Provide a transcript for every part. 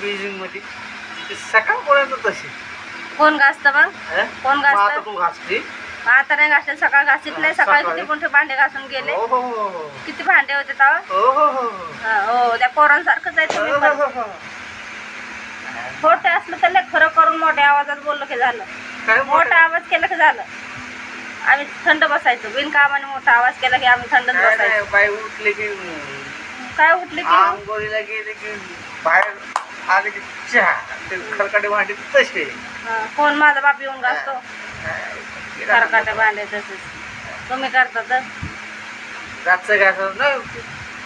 बेसिंगमध्ये. ते सकाळपर्यंत तशी. कोण घासतं मग हं? कोण मग आता घासतं? तू घासली? आता नाही घासले सकाळ घासीत नाही. सकाळी. सकाळी. किती मोठे भांडे घासून गेले? हो हो हो हो. किती भांडे होते तेव्हा? हो हो हो हो. हा, हो त्या पोरांसारखंच आहे तुम्ही हो, पण. हो, हो. मोठे असलं तर लय खरं करून मोठ्या आवाजात बोललं की झालं. काय मोठा? आवाज केला की झालं. आम्ही थंड बसायचो. बिनकामाने मोठा आवाज केला की आम्ही थंडच काय नाही, बसायचो. बाई उठले की काय उठले की? आंघोळीला गेले की बाहेर आले की चहा ते खरकाटे भांडी तसे हा, कोण माझा बाप येऊन घासतो खरकाटे भांडे तसेच. तुम्ही करता तर. रातचं नाही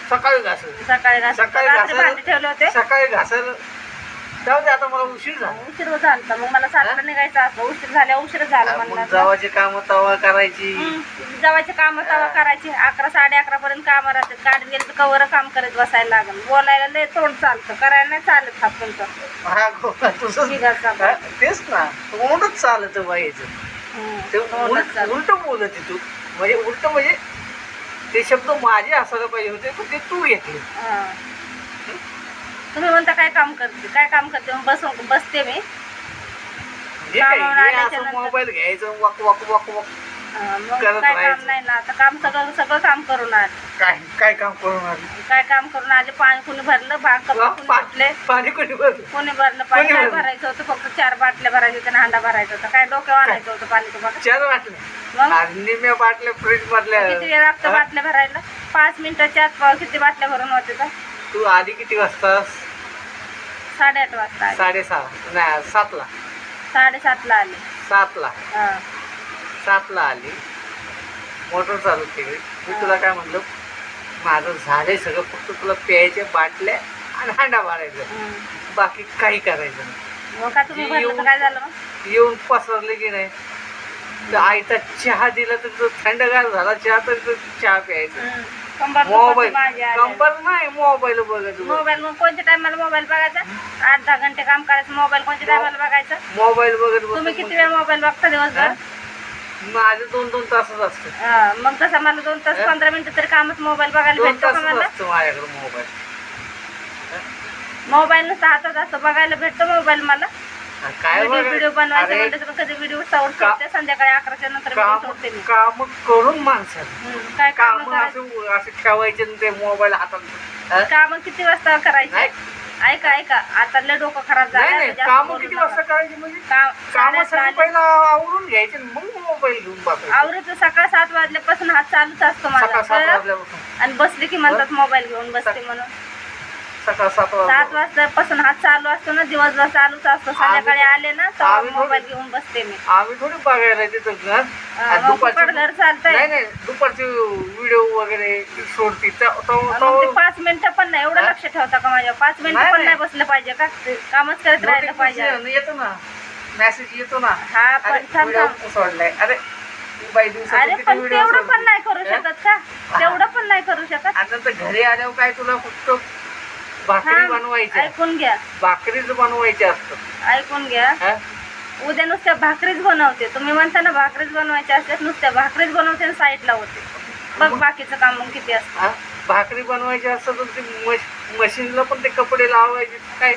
सकाळी घासर सकाळी घासत. सकाळी रात्री घासायला- भांडे ठेवले होते. सकाळी घासर जाऊ दे आता मला उशीर झाला. उशीर झालं मग मला सातला निघायचं असं उशीर झाल्या उशीर झाला मग म्हणलं जावाचे काम तवा करायची. जवाचे काम तवा करायचे. अकरा साडे अकरा पर्यंत काम राहतात. गाडीत गेलं तर कवर काम करत बसायला लागल. बोलायला लय तोंड चालतं. करायला नाही चालत हा गोळा तुझं तेच ना. तोंडच चालत बाईचं. उलट बोलत तू. म्हणजे उलट म्हणजे ते शब्द माझे असायला पाहिजे होते पण ते तू घेतले. तुम्ही म्हणता काय काम करते? काय काम करते? मग बसून बसते मी. आल्याच्या नंतर- मोबाईल घ्यायचं वाक वाक वाक वाक हा, मग करत काय काम राहायचं. नाही ना. आता काम सगळं सगळं काम करून आले. काय काय काम करून आली? काय काम करून आले? पाणी कुणी भरलं? भाग कपडे कुणी पा- धुतले? पाणी कोणी भरलं? कोणी भरलं? पाणी कोणी काय भरलं? भरायचं होतं? फक्त चार बाटल्या भरायच्या होत्या आणि हांडा भरायचा होता. काय डोक्यावर आणायचं होतं पाणी तुम्हाला? चार वाटले मग? आणि निम्या बाटल्या फ्रीज मधल्या किती वेळ लागतं हा? बाटल्या भरायला? पाच मिनिटाच्या आत किती बाटल्या भरून होते तर तू आधी किती वाजता साडेआठ वाजता आले. साडेसहा. नाही सातला. साडेसातला आले. सातला. हा. सातला आली. मोटर चालू केली. मी तुला काय म्हणलं? माझं झालंय सगळं. फक्त तुला प्यायच्या बाटल्या आणि हांडा मारायचं. हम्म. बाकी काही करायचं नाही. मग का तुम्ही भरलं तर काय झालं मग? येऊन पसरले की नाही? तर आईचा चहा दिला तर तो थंडगार झाला. चहा तर तो चहा प्यायचा. हम्म. कंबर दुखत मोबाईल माझी आली. कंबर नाही मोबाईल बघत मोबाईल मग कोणत्या टायमाला मोबाईल बघायचा? आठ दहा घंटे काम करायचं मोबाईल कोणत्या टायमाला बघायचं? मोबाईल बघत तुम्ही किती वेळ मोबाईल बघता दिवसभर? माझं दोन दोन तासच असतं. हा, मग तसं मला दोन तास हा? पंधरा मिनिटं तरी कामच मोबाईल बघायला दोन भेटतो का तासच मला? असतं माझ्याकडे मोबाईल. मोबाईल नुसतं हातात असतं बघायला भेटतो मोबाईल मला. काय व्हिडिओ व्हिडिओ बनवायचं म्हणलं तर कधी व्हिडिओ साऊंड का- सोडते संध्याकाळी अकराच्या नंतर व्हिडिओ काम सोडते मी. काम करून माणसाने हम्म, काय काम काम असं असं ठेवायचे आणि ते मोबाईल हातात? काम किती वाजता करायचे? नाही. ऐका ऐका. आता लय डोकं खराब नाही झालं नाही आता जास्त काम बोलू किती नका. वाजता करायचे म्हणजे? काम साडेआठला कामासाठी आले. पहिला आवरून घ्यायचे आणि मग मोबाईल घेऊन बघायचे आवरायचं सकाळ सात वाजल्यापासून हात चालूच असतो माझा सकाळ सात कळलं? वाजल्यापासून. आणि बसली की म्हणतात मोबाईल घेऊन बसते म्हणून. सकाळ सात सात वाजता वाजल्यापासून हात चालू असतो ना दिवसभर चालूच असतो. संध्याकाळी आले ना आम्ही थोडी- मोबाईल घेऊन बसते मी. आम्ही थोडी बघायला तिथं घर. हा, आणि मग दुपारचं- फुकट घर चालतंय. नाही नाही दुपारचे व्हिडिओ वगैरे सोडती. त- त- मग ते त- पाच मिनिटं पण नाही एवढं हा? लक्ष ठेवता का माझ्या? पाच मिनिटं पण नाही. नाही बसलं पाहिजे का? कामच करत राहिलं पाहिजे. Notification येतो ना. मेसेज येतो ना. हा पण अरे थांब व्हिडिओ थांब. सोडलाय. अरे ही बाई अरे किती पण व्हिडिओ तेवढं पण नाही करू हा? शकत का? तेवढं पण नाही करू शकत? आणि नंतर घरी आल्यावर काय तुला फक्त भाकरी बनवायची ऐकून घ्या. भाकरीच बनवायची असतात. ऐकून घ्या. हा? उद्या नुसत्या भाकरीच बनवते. तुम्ही म्हणता ना भाकरीच बनवायच्या असतात नुसत्या भाकरीच बनवते आणि साईडला होते. बघ बाकीचं काम मग किती असतं. हा? भाकरी बनवायची असतात तर ते मश- मशीनला पण ते कपडे लावायचे. काय?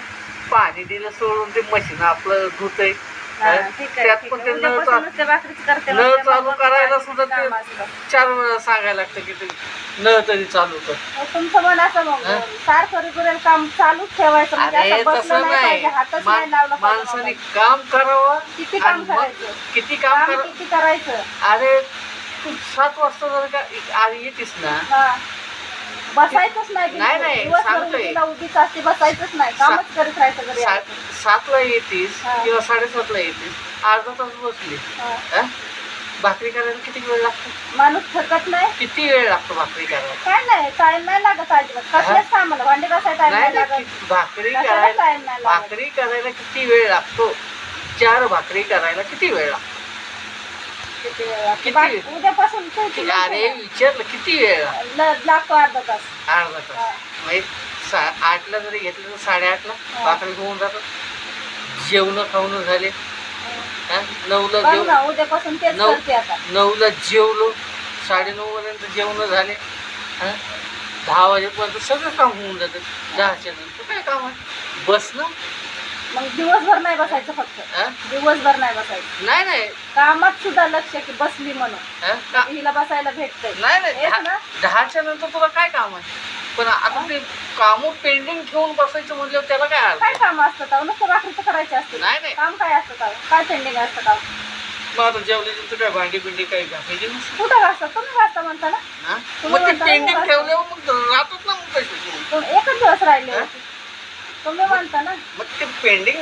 पाणी दिलं सोडून ते मशीन आपलं धुतय. ठीक आहे त्यात ठीक पण आहे. ते नळ उद्यापासून चा- नुसत्या भाकरीच करते नळ म्हणजे चालू करायला सुद्धा ते काम. चार वेळा सांगायला लागतं की ते नळ तरी चालू कर. मग तुमचं मन असं मग हा? सारखं काम चालूच ठेवायचं म्हणजे अरे असं बसलं तसं नाही नाही. पाहिजे हातच मा- नाही लावलं पाहिजे माणसाने. काम करावं किती काम आणि मग करायचं? किती काम काम कर किती करायचं? अरे तू सात वाजता जर का आधी येतीस ना. हा. बसायचंच नाही नाही. नाही, दिवसभर सांगतोय. उठीला उठीच असते बसायचंच नाही कामच करत राहायचं घरी सात आलं. सातला येतीस हा. किंवा साडेसातला येतीस अर्धा तास बसली हा. हा? भाकरी करायला किती वेळ लागतो माणूस थकत नाही किती वेळ लागतो भाकरी करायला काय नाही टाइम नाही लागत अजिबात कसल्याच कामाला भांडी घासायला टाइम नाही नाही नाही, लागत भाकरी कशाला करायला टाइम नाही लागत भाकरी करायला किती वेळ लागतो चार भाकरी करायला किती वेळ लागतो किती उद्यापासून अरे विचारलं किती वेळ? लागतो? अर्धा तास. अर्धा तास. म्हणजे सा आठला जरी घेतलं तर साडेआठला. भाकरी होऊन जातात. जेवण खाऊन झाले. हा? नऊला बघ जेव ना उद्यापासून तेच नऊ- करते आता. नऊला जेवलो. साडेनऊ पर्यंत जेवण झाले. हा? दहा वाजेपर्यंत सगळं काम होऊन जातं. दहाच्या नंतर काय काम आहे? बस ना? मग दिवसभर नाही बसायचं फक्त. हा? दिवसभर नाही बसायचं. नाही नाही. कामात सुद्धा लक्ष की बसली म्हणून. हा? का- हिला बसायला भेटतंय. नाही नाही. दहा- ना? दहाच्या नंतर तुला काय काम आहे? पण आता ते काम पेंडिंग ठेवून बसायचं म्हणल्यावर त्याला काय अर्थ काय काम असतं का नुसतं रात्रीचं करायचे असते नाही नाही. काम काय असतं का काय पेंडिंग असतं का मग आता काय भांडी बिंडी काही घासायची नसते? कुठं घासतात? तुम्ही घासता म्हणता ना? हा? तुम्ही मग ते म्हणता पेंडिंग ना ठेवल्यावर मग राहतात ना मग पैसे एकच दिवस राहिले हा? होते. तुम्ही म्हणता ना. मग ते पेंडिंग